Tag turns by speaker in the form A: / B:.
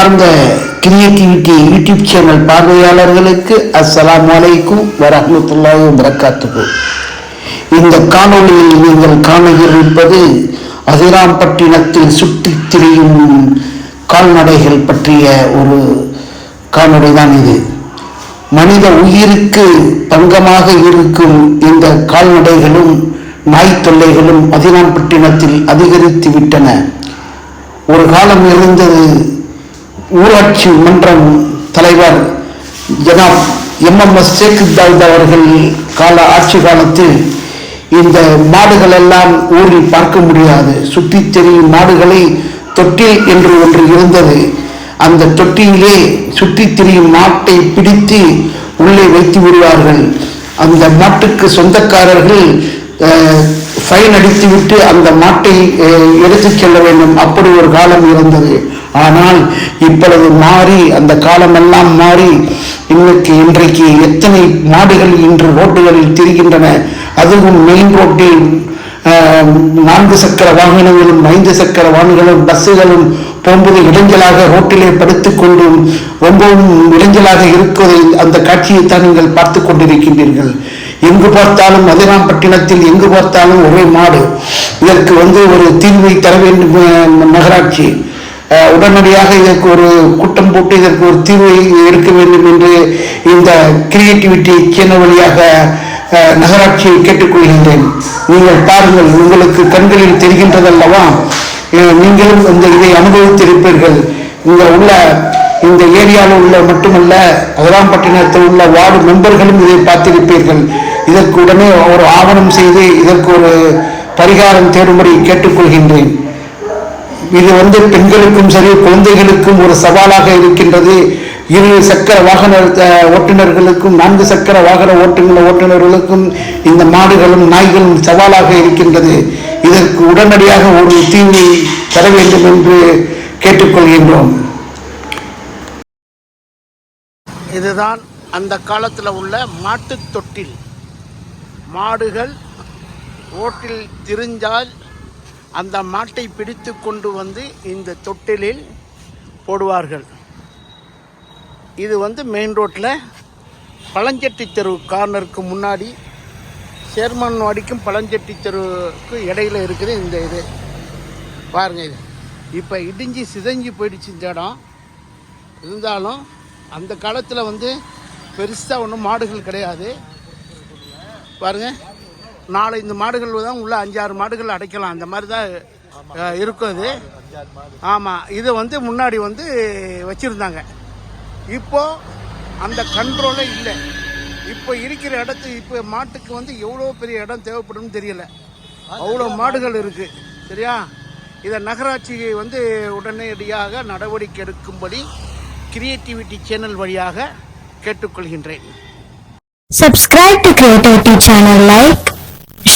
A: சார்ந்த creativity YouTube channel பார்வையாளர்களுக்கு அஸ்லாம் வலைக்கும் வரஹ்மத்துல்லாஹி வரகாத்துகு இந்த காணொளியில் நீங்கள் காண இருப்பது அதிராம்பட்டினத்தில் சுற்றித் திரியும் கால்நடைகள் பற்றிய ஒரு காணொளி தான் இது. மனித உயிருக்கு பங்கமாக இருக்கும் இந்த கால்நடைகளும் நாய் தொல்லைகளும் அதிராம்பட்டினத்தில் அதிகரித்து விட்டன ஒரு காலம் இருந்தது ஊராட்சி மன்றம் தலைவர் ஜனாப் எம்எம்எஸ் ஷேக் தாவூத் அவர்கள் கால ஆட்சி காலத்தில் இந்த மாடுகள் எல்லாம் ஊரில் பார்க்க முடியாது. சுற்றித் தெரியும் மாடுகளை தொட்டில் என்று ஒன்று இருந்தது. அந்த தொட்டியிலே சுற்றித் திரியும் மாட்டை பிடித்து உள்ளே வைத்து விடுவார்கள். அந்த மாட்டுக்கு சொந்தக்காரர்கள் ஃபைன் அடித்துவிட்டு அந்த மாட்டை எடுத்துச் செல்ல வேண்டும். அப்படி ஒரு காலம் இருந்தது. ஆனால் இப்பொழுது மாறி அந்த காலமெல்லாம் மாறி இன்னைக்கு இன்றைக்கு எத்தனை மாடுகள் இன்று ரோட்டுகளில் திரிகின்றன. அதுவும் மெயின் ரோட்டில் நான்கு சக்கர வாகனங்களும் ஐந்து சக்கர வாகனங்களும் பஸ்ஸுகளும் போகும்போது இடைஞ்சலாக ரோட்டிலே படுத்துக் கொண்டும் ரொம்பவும் இடைஞ்சலாக இருப்பதை அந்த காட்சியை தான் நீங்கள் பார்த்து கொண்டிருக்கின்றீர்கள். எங்கு பார்த்தாலும் மதுராம்பட்டினத்தில் எங்கு பார்த்தாலும் ஒரே மாடு. இதற்கு வந்து ஒரு தீர்வை தர வேண்டும் நகராட்சி உடனடியாக இதற்கு ஒரு கூட்டம் போட்டு இதற்கு ஒரு தீர்வை எடுக்க வேண்டும் என்று இந்த கிரியேட்டிவிட்டி சின்ன வழியாக நகராட்சியை கேட்டுக்கொள்கின்றேன். நீங்கள் பாருங்கள் உங்களுக்கு கண்களில் தெரிகின்றதல்லவா? நீங்களும் இந்த இதை அனுபவித்திருப்பீர்கள். இங்கே உள்ள இந்த ஏரியாவில் உள்ள மட்டுமல்ல அதிராம்பட்டினத்தில் உள்ள வார்டு மெம்பர்களும் இதை பார்த்திருப்பீர்கள். இதற்கு உடனே ஒரு ஆவணம் செய்து இதற்கு ஒரு பரிகாரம் தேடும்படி கேட்டுக்கொள்கின்றேன். இது வந்து பெண்களுக்கும் சரி குழந்தைகளுக்கும் ஒரு சவாலாக இருக்கின்றது. இரு சக்கர வாகன ஓட்டுநர்களுக்கும் நான்கு சக்கர வாகன ஓட்டுநர் ஓட்டுநர்களுக்கும் இந்த மாடுகளும் நாய்களும் சவாலாக இருக்கின்றது. இதற்கு உடனடியாக ஒரு தீர்வை தர வேண்டும் என்று கேட்டுக்கொள்கின்றோம். இதுதான் அந்த காலத்தில் உள்ள மாட்டுத் தொட்டில். மாடுகள் ஓட்டில் திரிஞ்சால் அந்த மாட்டை பிடித்து கொண்டு வந்து இந்த தொட்டிலில் போடுவார்கள். இது வந்து மெயின் ரோட்டில் பழஞ்செட்டி தெரு கார்னருக்கு முன்னாடி சேர்மன் வாடிக்கும் பழஞ்செட்டி தெருவுக்கு இடையில இருக்குது இந்த இது. பாருங்கள் இது. இப்போ இடிஞ்சு சிதைஞ்சு போயிடுச்சு இந்த இடம். இருந்தாலும் அந்த காலத்தில் வந்து பெருசாக ஒன்றும் மாடுகள் கிடையாது. பாருங்கள் நாலு இந்த மாடுகள் தான் உள்ள அஞ்சாறு மாடுகள் அடைக்கலாம். அந்த மாதிரி தான் இருக்கும் இது ஆமாம் இது வந்து முன்னாடி வந்து வச்சுருந்தாங்க. இப்போ அந்த கண்ட்ரோலே இல்லை. இப்போ இருக்கிற இடத்து இப்போ மாட்டுக்கு வந்து எவ்வளோ பெரிய இடம் தேவைப்படும்னு தெரியல. அவ்வளோ மாடுகள் இருக்கு. சரியா? இதை நகராட்சி வந்து உடனடியாக நடவடிக்கை எடுக்கும்படி கிரியேட்டிவிட்டி சேனல் வழியாக கேட்டுக்கொள்கின்றேன்.
B: Subscribe to Creativity channel, like,